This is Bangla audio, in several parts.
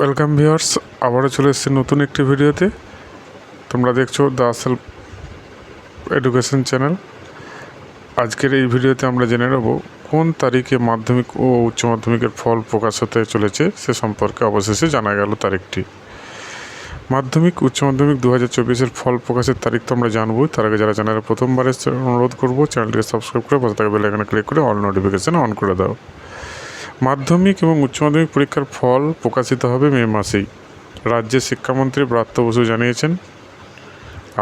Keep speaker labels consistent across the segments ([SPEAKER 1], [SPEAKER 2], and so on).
[SPEAKER 1] ওয়েলকাম ভিউয়ার্স আবারও চলে এসেছি নতুন একটি ভিডিওতে। তোমরা দেখছ দ্য আসেল এডুকেশন চ্যানেল আজকের এই ভিডিওতে আমরা জেনে নেব, কোন তারিখে মাধ্যমিক ও উচ্চ মাধ্যমিকের ফল প্রকাশ হতে চলেছে সে সম্পর্কে অবশেষে জানা গেল তারিখটি। মাধ্যমিক, উচ্চ মাধ্যমিক দু হাজার চব্বিশের ফল প্রকাশের তারিখ তো আমরা জানবই। তার আগে যারা চ্যানেলে প্রথমবার অনুরোধ করব চ্যানেলটিকে সাবস্ক্রাইব করে পাশে থাকা বেলাইকানে ক্লিক করে অল নোটিফিকেশান অন করে দাও। মাধ্যমিক এবং উচ্চ মাধ্যমিক পরীক্ষার ফল প্রকাশিত হবে মে মাসেই। রাজ্যের শিক্ষামন্ত্রী ব্রাত্য বসু জানিয়েছেন,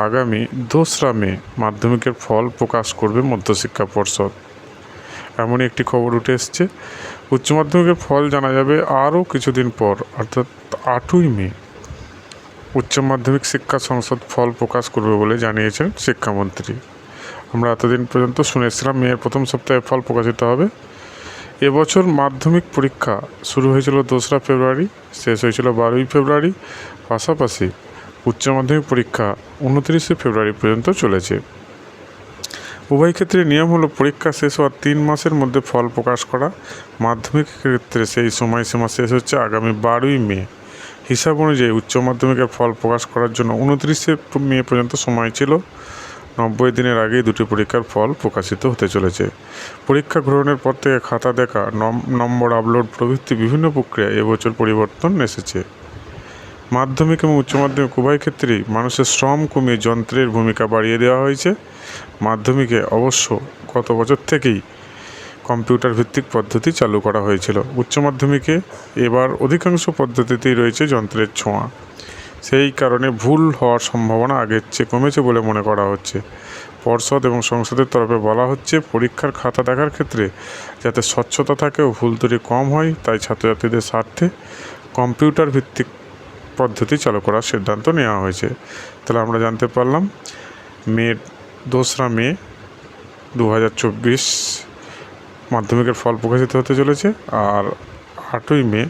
[SPEAKER 1] আগামী দোসরা মে মাধ্যমিকের ফল প্রকাশ করবে মধ্যশিক্ষা পর্ষদ। এমনই একটি খবর উঠে এসছে। উচ্চ মাধ্যমিকের ফল জানা যাবে আরও কিছুদিন পর, অর্থাৎ আটই মে। উচ্চ মাধ্যমিক শিক্ষা সংসদ ফল প্রকাশ করবে বলে জানিয়েছেন শিক্ষামন্ত্রী। আমরা এতদিন পর্যন্ত শুনেছিলাম মেয়ের প্রথম সপ্তাহে ফল প্রকাশিত হবে। এবছর মাধ্যমিক পরীক্ষা শুরু হয়েছিল দোসরা ফেব্রুয়ারি, শেষ হয়েছিল বারোই ফেব্রুয়ারি, পাশাপাশি উচ্চ মাধ্যমিক পরীক্ষা উনত্রিশে ফেব্রুয়ারি পর্যন্ত চলেছে। উভয় ক্ষেত্রে নিয়ম হলো পরীক্ষা শেষ হওয়ার তিন মাসের মধ্যে ফল প্রকাশ করা। মাধ্যমিক ক্ষেত্রে সেই সময়সীমা শেষ হচ্ছে আগামী বারোই মে। হিসাব অনুযায়ী উচ্চ মাধ্যমিকের ফল প্রকাশ করার জন্য উনত্রিশে মে পর্যন্ত সময় ছিল। নব্বই দিনের আগেই দুটি পরীক্ষার ফল প্রকাশিত হতে চলেছে। পরীক্ষা গ্রহণের পর থেকে খাতা দেখা, নম- নম্বর আপলোড প্রভৃতি বিভিন্ন প্রক্রিয়ায় এবছর পরিবর্তন এসেছে। মাধ্যমিক এবং উচ্চ মাধ্যমিক উভয় ক্ষেত্রেই মানুষের শ্রম কমিয়ে যন্ত্রের ভূমিকা বাড়িয়ে দেওয়া হয়েছে। মাধ্যমিকে অবশ্য গত বছর থেকেই কম্পিউটার ভিত্তিক পদ্ধতি চালু করা হয়েছিল। উচ্চ মাধ্যমিকে এবার অধিকাংশ পদ্ধতিতেই রয়েছে যন্ত্রের ছোঁয়া। সেই কারণে ভুল হওয়ার সম্ভাবনা আগের চেয়ে কমেছে বলে মনে করা হচ্ছে। পর্ষদ এবং সংসদের তরফে বলা হচ্ছে, পরীক্ষার খাতা দেখার ক্ষেত্রে যাতে স্বচ্ছতা থাকে ও ভুল ত্রুটি কম হয়, তাই ছাত্রছাত্রীদের স্বার্থে কম্পিউটার ভিত্তিক পদ্ধতি চালু করার সিদ্ধান্ত নেওয়া হয়েছে। তাহলে আমরা জানতে পারলাম মে দোসরা মে দু হাজার চব্বিশ মাধ্যমিকের ফল প্রকাশিত হতে চলেছে আর আটই মে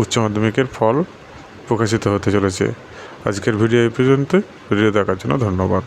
[SPEAKER 1] উচ্চ মাধ্যমিকের ফল প্রকাশিত হতে চলেছে। আজকের ভিডিও এই পর্যন্ত ভিডিও দেখার জন্য ধন্যবাদ।